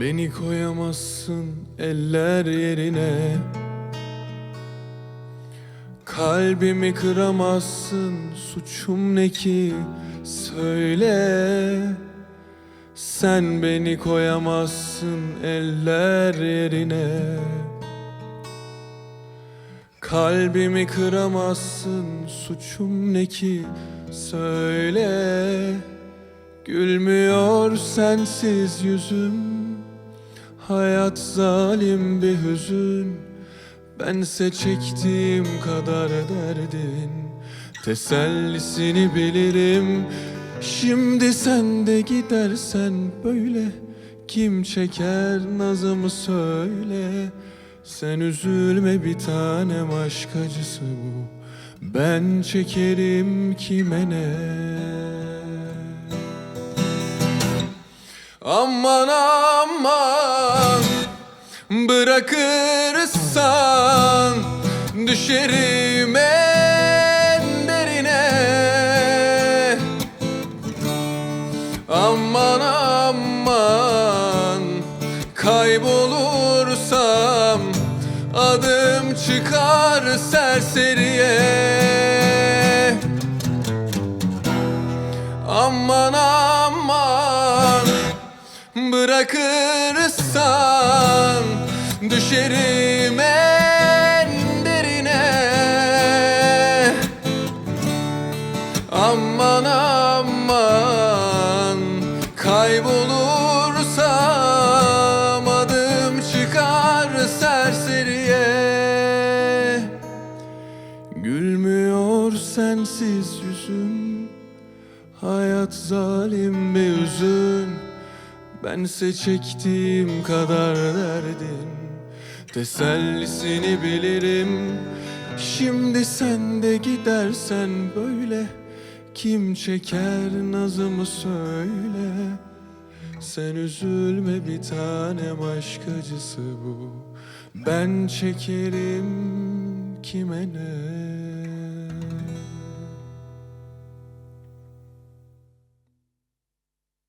Beni koyamazsın eller yerine. Kalbimi kıramazsın suçum ne ki? Söyle. Sen beni koyamazsın eller yerine. Kalbimi kıramazsın suçum ne ki? Söyle. Gülmüyor sensiz yüzüm Hayat zalim bir hüzün. Bense çektiğim kadar derdin. Tesellisini bilirim. Şimdi sen de gidersen böyle. Kim çeker nazımı söyle. Sen üzülme bir tanem aşk acısı bu. Ben çekerim kime ne Aman aman Bırakırsan Düşerim en derine. Aman aman Kaybolursam Adım çıkar serseriye. Aman aman Bırakırsan Düşerim en derine. Aman aman Kaybolursam Adım çıkar serseriye. Gülmüyor sensiz yüzüm Hayat zalim bir hüzün Bense çektiğim kadar derdin Tesellisini bilirim. Şimdi sen de gidersen böyle Kim çeker nazımı söyle. Sen üzülme bir tanem aşk acısı bu. Ben çekerim kime ne